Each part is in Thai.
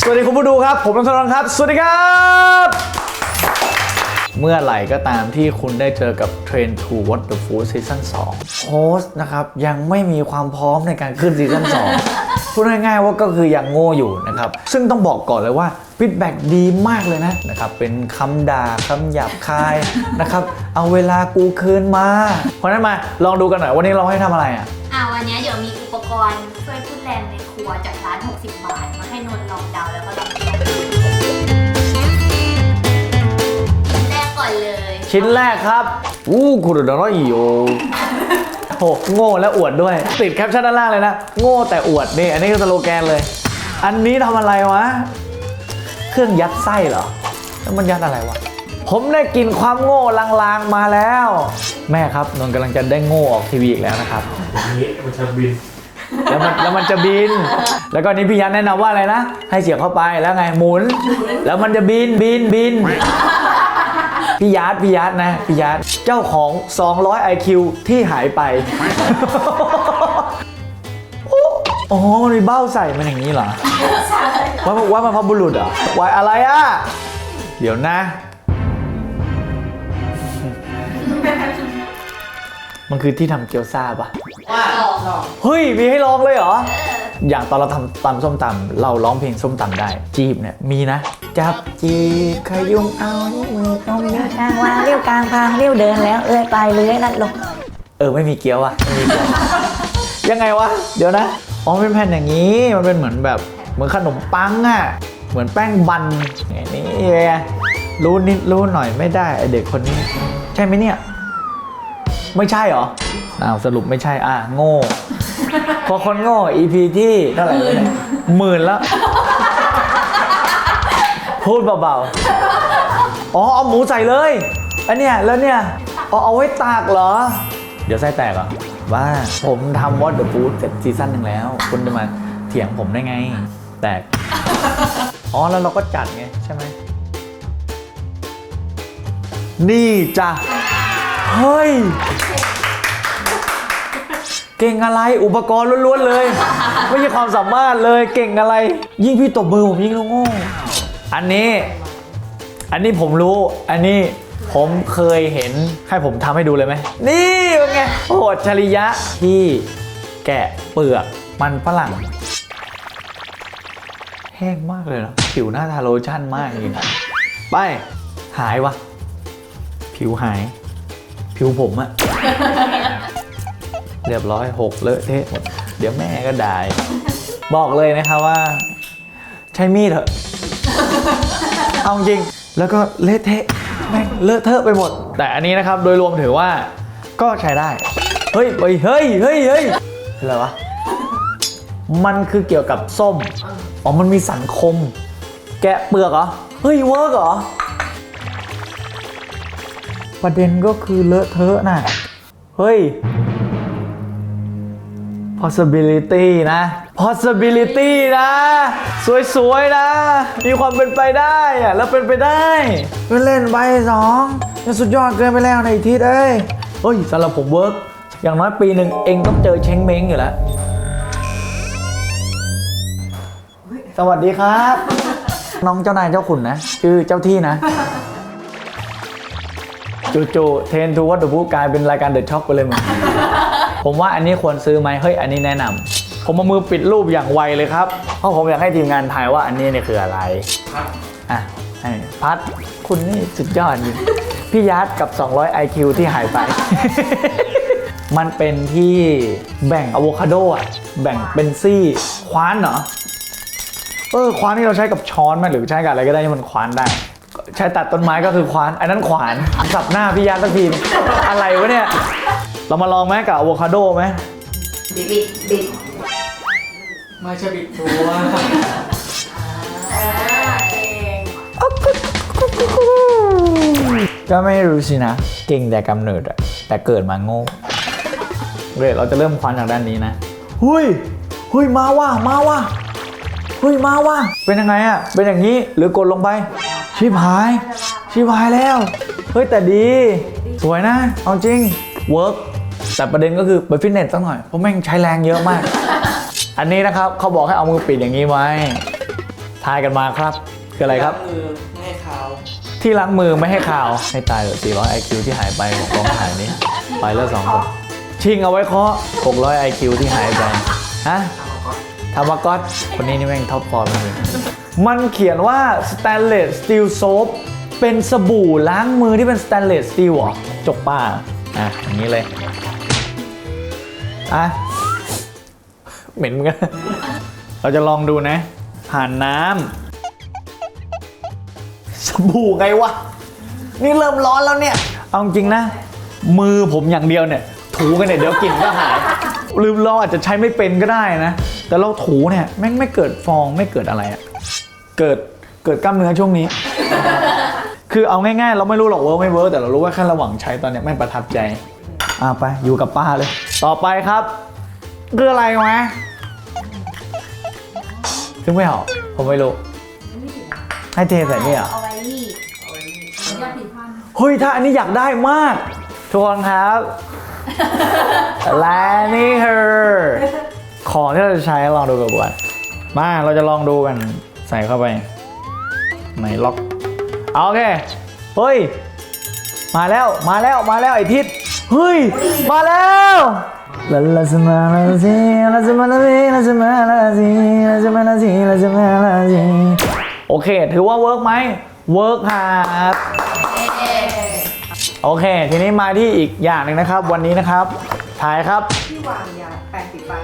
สวัสดีคุณผู้ดูครับ ผมนัทนนท์ครับ สวัสดีครับ เมื่อไหร่ก็ตามที่คุณได้เจอกับ Train to What the Food Season 2โฮสต์นะครับ ยังไม่มีความพร้อมในการขึ้นซีซั่น2พูดง่ายๆว่าก็คือยังโง่อยู่นะครับ ซึ่งต้องบอกก่อนเลยว่าฟีดแบ็ดีมากเลยนะนะครับ เป็นคำด่าคำหยาบคายนะครับ เอาเวลากูคืนมา เพราะฉะนั้นมาลองดูกันหน่อยวันนี้เราให้ทำอะไรอะ อ่าวันนี้เดี๋ยวมีอุปกรณ์ช่วยพุ่นแรงในครัวจากร้าน 60 บาท มาให้นนท์ลองเดาแล้วก็ลองเลือกแรกก่อนเลยชิ้นแรกครับ อู้คุรุดารอยโยโหโง่และอวดด้วย ติดแคปชั่นด้านล่างเลยนะ โง่แต่อวดนี่อันนี้คือสโลแกนเลย อันนี้ทำอะไรวะ เครื่องยัดไส้เหรอแล้วมันยัดอะไรวะ ผมได้กลินความโง่ลางๆมาแล้ว แม่ครับนนท์กำลังจะได้โง่ออกทีวีอีกแล้วนะครับนี้มันจะบินแล้วมันแล้วมันจะบิน แล้วก็นี้พี่ยันแนะนำว่าอะไรนะ ให้เสียบเข้าไปแล้วไงหมุน แล้วมันจะบินบินบินพี่ยัดพี่ยัดนะพี่ยัดเจ้าของ 200 IQ ที่หายไปอ๋อมันมีเบ้าใส่มันอย่างนี้เหรอ ว่าว่ามันพบุรุษเหรอวายอะไรอะ เดี๋ยวนะ มันคือที่ทำเกี๊ยวซ่าปะเฮ้ย มีให้ลองเลยเหรอ อย่างตอนเราทำตำส้มตำเราร้องเพลงส้มตำได้ จีบเนี่ยมีนะ จับจีบขยุงเอานิ้วมือตรงนี้กลางวางเรียวกลางพางเรียวเดินแล้วเอ้ยไปเลื้อยนั่นลง เออ ไม่มีเกี๊ยวอะไม่มีเกี๊ยว ยังไงวะ เดี๋ยวนะ อ๋อเป็นแผ่นอย่างนี้ มันเป็นเหมือนแบบ เหมือนขนมปังอะเหมือนแป้งบันอย่างนี่ไงรู้นิดรู้หน่อยไม่ได้ไอเด็กคนนี้ ใช่ไหมเนี่ย ไม่ใช่เหรอ อ้าวสรุปไม่ใช่ อะโง่ พอคนโง่ EP ที่เท่าไหร่วะเนี่ยหมื่นแล้ว พูดเบาๆ อ๋อเอาหมูใส่เลย อันเนี้ยแล้วเนี่ยเอาเอาไว้ตากเหรอ เดี๋ยวไส้แตกเหรอว่าผมทำวอตเดอะฟูดเสร็จซีซั่นหนึ่งแล้ว คุณจะมาเถียงผมได้ไง แตก อ๋อแล้วเราก็จัดไงใช่ไหม นี่จ้ะ เฮ้ย เก่งอะไรอุปกรณ์ล้วนๆเลย ไม่ใช่ความสามารถเลยเก่งอะไร ยิ่งพี่ตบมือผมยิ่งโง่อันนี้ อันนี้ผมรู้ อันนี้ผมเคยเห็นให้ผมทำให้ดูเลยไหม นี่เป็นไงโอ้ชริยะที่แกะเปลือกมันฝรั่ง แห้งมากเลยเนาะผิวหน้าทาโลชั่นมากจริงไป หายวะ ผิวหาย ผิวผมอะเรียบร้อยหกเลอะเทะหมดเดี๋ยวแม่ก็ด่าบอกเลยนะครับว่า ใช้มีดเถอะเอาจริงแล้วก็เละเทะแม่งเลอะเทอะไปหมด แต่อันนี้นะครับโดยรวมถือว่าก็ใช้ได้ เฮ้ยเฮ้ยเฮ้ยเฮ้ยเฮ้ยอะไรวะมันคือเกี่ยวกับส้ม อ๋อ มันมีสันคม แกะเปลือกเหรอ เฮ้ยเวิร์กเหรอ ประเด็นก็คือเลอะเทอะน่ะ เฮ้ย possibility นะ possibility นะ สวยๆ นะ มีความเป็นไปได้อะแล้วเป็นไปได้เล่นๆไปสองยังสุดยอดเกินไปแล้วในอีกทีเอ้ยเฮ้ยสำหรับผมเวิร์กอย่างน้อยปีหนึ่งเองต้องเจอเช้งเม้งอยู่แล้ว สวัสดีครับ น้องเจ้านายเจ้าขุนนะ ชื่อเจ้าที่นะ จู่ๆเทนทูวัตถุพูกลายเป็นรายการเดอะช็อกไปเลยมึงผมว่าอันนี้ควรซื้อไหมเฮ้ยอันนี้แนะนำผมเอามือปิดรูปอย่างไวเลยครับ เพราะผมอยากให้ทีมงานทายว่าอันนี้เนี่ยคืออะไรอะให้พัดคุณนี่สุดยอดจริงพี่ยัดกับ 200 IQ ที่หายไป มันเป็นที่แบ่งอะโวคาโดอะ แบ่งเป็นซี่คว้านเหรอ เออควานที่เราใช้กับช้อนไหมหรือใช้กับอะไรก็ได้ที่มันควานได้ ใช้ตัดต้นไม้ก็คือควาน อันนั้นขวาน สับหน้าพี่ยันสักทีนึงอะไรวะเนี่ย เรามาลองไหมกับอะโวคาโดไหมบิดบิดบิดไม่ใช่บิดตัวก็ไม่รู้สินะ เก่งแต่กำเนิดอะแต่เกิดมาโง่เดี๋ยวเราจะเริ่มควานจากด้านนี้นะหุยหุยมาว่ะมาว่ะหุยมาว่ะเป็นยังไงอะเป็นอย่างนี้หรือกดลงไป ชิบหาย ชิบหายแล้ว เฮ้ยแต่ดี สวยนะ เอาจริง เวิร์กแต่ประเด็นก็คือไปฟิตเนสสักหน่อย เพราะแม่งใช้แรงเยอะมาก อันนี้นะครับเขาบอกให้เอามือปิดอย่างนี้ไว้ ทายกันมาครับ คืออะไรครับ มือไม่ให้ขาวที่ล้างมือไม่ให้ข่าว ให้ตายเถอะ400 IQ ที่หายไปของกองถ่ายนี้ ไปแล้วสองคน ชิงเอาไว้เคาะ600 IQ ที่หายไป ฮะทามากอตคนนี้นี่แม่งท็อปฟอร์มเลย มันเขียนว่า stainless steel soap เป็นสบู่ล้างมือที่เป็น stainless steel หรอ จกป้า อะ อย่างนี้เลย อะ เหม็นเหมือนกัน เราจะลองดูนะ ผ่านน้ำสบู่ไงวะ นี่เริ่มร้อนแล้วเนี่ย เอาจริงนะ มือผมอย่างเดียวเนี่ย ถูกันเนี่ย เดี๋ยวกลิ่นก็หายลืมเราอาจจะใช้ไม่เป็นก็ได้นะ แต่เราถูเนี่ยแม่งไม่เกิดฟองไม่เกิดอะไรอะ เกิดเกิดกล้ามเนื้อช่วงนี้ คือเอาง่ายๆ เราไม่รู้หรอกเวิร์กไม่เวิร์กแต่เรารู้ว่าแค่ระหว่างใช้ตอนเนี้ยแม่งประทับใจ อะไปอยู่กับป้าเลย ต่อไปครับคืออะไรวะถึงไม่เหรอผมไม่รู้ ให้เทใส่นี่เหรอ เอาไว้นี่ยอดผิดพลาดเฮ้ย ถ้าอันนี้อยากได้มาก ทุกคนครับ และนี่คือของที่เราจะใช้ลองดูกันก่อนมาเราจะลองดูกัน ใส่เข้าไปไหนล็อกเอาโอเคเฮ้ย มาแล้วมาแล้วมาแล้วไอทิศเฮ้ย มาแล้วลาลาสมาลาซีลาสมาลาซีลาสมาลาซีลาสมาลาซีลาสมาลาซีโอเค ถือว่าเวิร์กไหมเวิร์กครับโอเค ทีนี้มาที่อีกอย่างหนึ่งนะครับ วันนี้นะครับถ่ายครับที่วางยาแปรงสีฟัน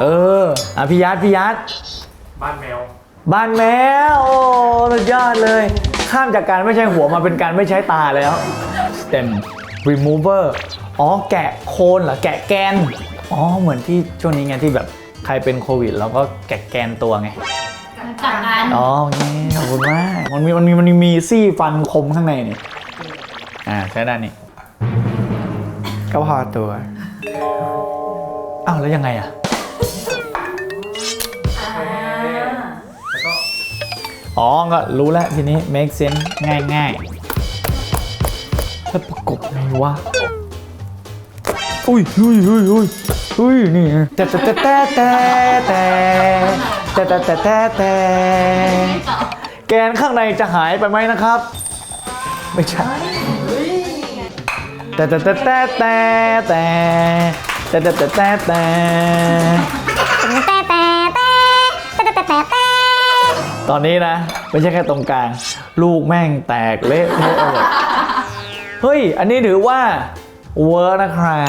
เอออะพี่ยัดพี่ยัดบ้านแมว บ้านแมวโอ้สุดยอดเลย ข้ามจากการไม่ใช้หัวมาเป็นการไม่ใช้ตาแล้ว stem remover อ๋อแกะโคนเหรอแกะแกน อ๋อเหมือนที่ช่วงนี้ไงที่แบบใครเป็นโควิด แล้วก็แกะแกนตัวไงจากการอ๋อโอเคขอบคุณมากมันมีมันมีมันมีซี่ฟันคมข้างในนี่อ่าใช้ได้านนี่ก็พอตัวอ้าวแล้วยังไงอะ อ๋อ ก็รู้แล้วทีนี้ make sense ง่ายง่ายๆแล้วประกบไงวะ อุ้ยอุ้ยอุ้ยอุ้ยอุ้ยนี่แต่แต่แต่แต่แต่แต่แต่แต่แต่แต่แกนข้างในจะหายไปไหมนะครับ ไม่ใช่แต่แต่แต่แต่แต่แต่แต่แต่แต่แต่ ต่ตอนนี้นะ ไม่ใช่แค่ตรงกลาง ลูกแม่งแตกเละเทะไปหมดเฮ้ย อันนี้ถือว่าเวิร์กนะครั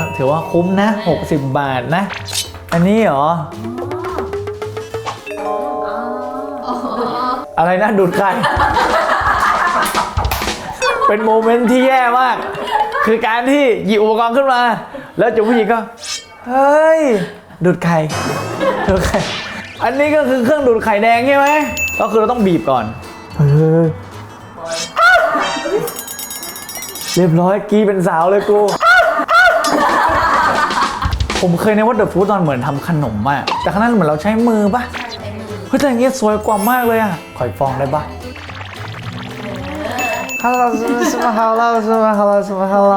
บถือว่าคุ้มนะ 60 บาทนะ อันนี้เหรอ อะไรนะ ดูดไข่เป็นโมเมนต์ที่แย่มาก คือการที่หยิบอุปกรณ์ขึ้นมา แล้วจุผู้หญิงก็ เฮ้ย ดูดไข่ดูดไข่ อันนี้ก็คือเครื่องดูดไข่แดงใช่ไหม ก็คือเราต้องบีบก่อนเฮ้ยเรียบร้อยกีเป็นสาวเลยกู ผมเคยในวัดเดอะฟูดตอนเหมือนทำขนมอะแต่ครั้งนั้นเหมือนเราใช้มือปะเฮ้ยแต่อย่างเงี้ยสวยกว่ามากเลยอะขอยฟองได้ปะฮัลโหลสมาฮัลโหลสมาฮัลโหลสมาฮัลโหล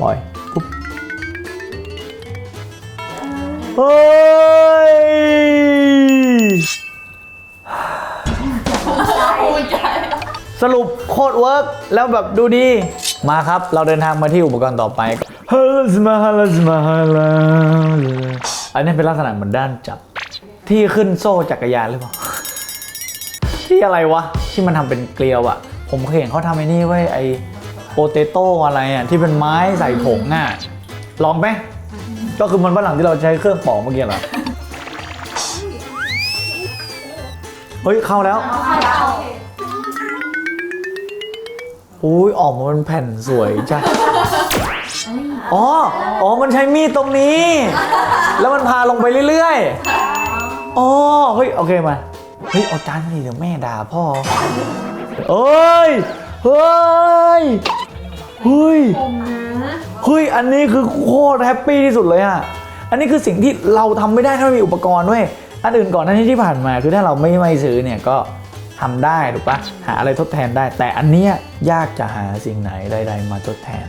ปล่อยปุ๊บเฮ้ย สรุปโคตรเวิร์กแล้วแบบดูดี มาครับ เราเดินทางมาที่อุปกรณ์ต่อไปฮัลโหลสมาฮัลโหลสมาฮัลโหลอันนี้เป็นลักษณะเหมือนด้านจับ ที่ขึ้นโซ่จักรยานหรือเปล่า ที่อะไรวะ ที่มันทำเป็นเกลียวอะผมเคยเห็นเขาทำไอ้นี่ไว้ยไอโปเตโต้อะไรอะที่เป็นไม้ใส่ผงอะลองไหมก็คือมันฝรั่งที่เราใช้เครื่องปอกเมื่อกี้เหรอ เฮ้ยเข้าแล้วอุ้ยออกมาเป็นแผ่นสวยจ้ะอ๋อ อ๋อ มันใช้มีดตรงนี้ แล้วมันพาลงไปเรื่อยๆ อ๋อ เฮ้ย โอเคมา เฮ้ย เอาจานนี่เดี๋ยวแม่ด่าพ่อ เอ้ย เฮ้ย เฮ้ย เฮ้ย อันนี้คือโคตรแฮปปี้ที่สุดเลยอะอันนี้คือสิ่งที่เราทำไม่ได้ถ้าไม่มีอุปกรณ์เว้ย อันอื่นก่อนหน้านี้ที่ผ่านมาคือถ้าเราไม่ไม่ซื้อเนี่ยก็ทำได้ถูกปะหาอะไรทดแทนได้ แต่อันเนี้ยยากจะหาสิ่งไหนใดๆมาทดแทน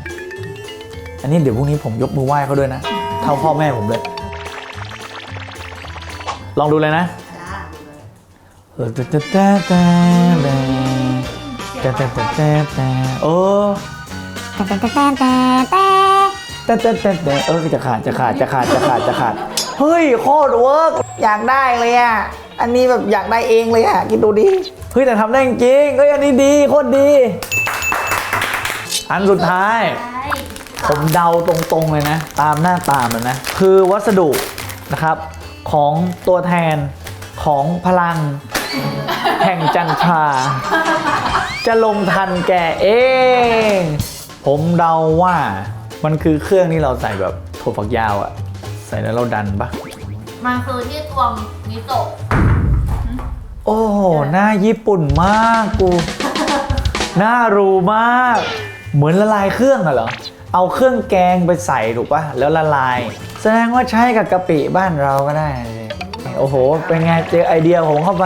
อันนี้เดี๋ยวพรุ่งนี้ผมยกมือไหว้เขาด้วยนะ เท่าพ่อแม่ผมเลย ลองดูเลยนะโอ้แต่แต่แต่แต่เออจะขาดจะขาดจะขาดจะขาดจะขาด เฮ้ยโคตรเวิร์ก อยากได้เลยอะ อันนี้แบบอยากได้เองเลยอะคิดดูดิเฮ้ยแต่ทำได้จริงเฮ้ยอันนี้ดีโคตรดี อันสุดท้าย ผมเดาตรงๆเลยนะ ตามหน้าตามันนะ คือวัสดุนะครับ ของตัวแทนของพลัง แห่งจันทรา จะลงทันแกเอง ผมเดาว่ามันคือเครื่องที่เราใส่แบบถั่วฝักยาวอะใส่แล้วเราดันปะ มันคือที่ตวงมิโซะโอ้โห หน้าญี่ปุ่นมากกูหน้ารูมาก เหมือนละลายเครื่องอะเหรอ เอาเครื่องแกงไปใส่ถูกปะแล้วละลาย แสดงว่าใช้กับกะปิบ้านเราก็ได้สิโอ้โห เป็นไงเจอไอเดียผมเข้าไป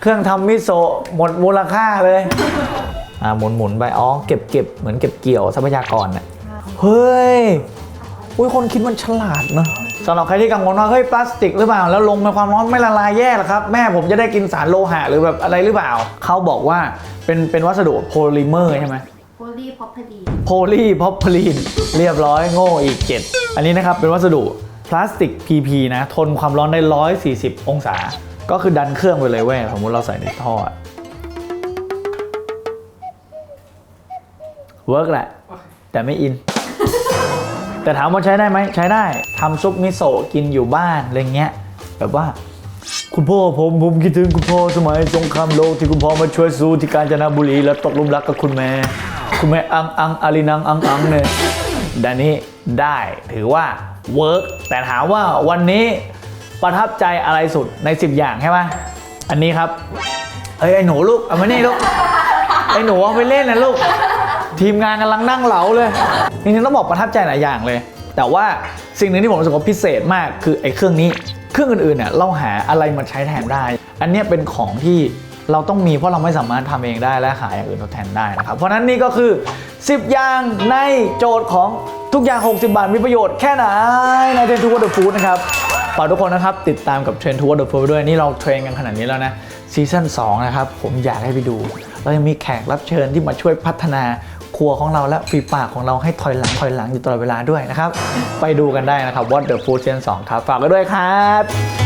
เครื่องทำมิโซะหมดมูลค่าเลย อ่าหมุนหมุนๆไป อ๋อ เก็บเก็บเหมือนเก็บเกี่ยวทรัพยากรน่ะ เฮ้ย อุ้ยคนคิดมันฉลาดเนอะ สำหรับใครที่กังวลว่าเฮ้ยพลาสติกหรือเปล่าแล้วลงในความร้อนไม่ละลายแย่หรอครับ แม่ผมจะได้กินสารโลหะหรือแบบอะไรหรือเปล่าเขาบอกว่าเป็นเป็นวัสดุโพลิเมอร์ใช่ไหมโพลีพอพลีโพลีพอพลีนเรียบร้อยโง่อีก 7 อันนี้นะครับเป็นวัสดุพลาสติก PP นะ ทนความร้อนได้ 140 องศา ก็คือดันเครื่องไปเลยเว้ยสมมติเราใส่ในท่ออะเวิร์กแหละ แต่ไม่อิน แต่ถามว่าใช้ได้ไหมใช้ได้ทำซุปมิโซะกินอยู่บ้านอะไรเงี้ยแบบว่า คุณพ่อผมผมคิดถึงคุณพ่อสมัยสงครามโลกที่คุณพ่อมาช่วยสู้ที่กาญจนบุรีแล้วตกลุมรักกับคุณแม่ คุณแม่อังอังอารินังอังอังเนี่ยด้านนี้ได้ถือว่าเวิร์กแต่ถามว่าวันนี้ประทับใจอะไรสุดใน 10 อย่างใช่ไหมอันนี้ครับเอ้ยไอ้หนูลูกเอามานี่ลูกไอ้หนูเอาไปเล่นนะลูก ทีมงานกำลังนั่งเหลาเลย จริงๆต้องบอกประทับใจหลายอย่างเลย แต่ว่าสิ่งหนึ่งที่ผมรู้สึกว่าพิเศษมากคือไอ้เครื่องนี้ เครื่องอื่นๆเนี่ยเราหาอะไรมาใช้แทนได้ อันเนี้ยเป็นของที่เราต้องมีเพราะเราไม่สามารถทำเองได้และหาอย่างอื่นทดแทนได้นะครับ เพราะนั้นนี่ก็คือ 10 อย่างในโจทย์ของทุกอย่าง 60 บาทมีประโยชน์แค่ไหนในเทรนทูวอเตอร์ฟู้ดนะครับฝากทุกคนนะครับ ติดตามกับเทรนทัวร์เดอะฟูด้วยนี่เราเทรนกันขนาดนี้แล้วนะซีซั่น2นะครับ ผมอยากให้ไปดู เรายังมีแขกรับเชิญที่มาช่วยพัฒนา ครัวของเราและฝีปากของเราให้ถอยหลังถอยหลังอยู่ตลอดเวลาด้วยนะครับ ไปดูกันได้นะครับ What the Food Season 2 ครับ ฝากไว้ด้วยครับ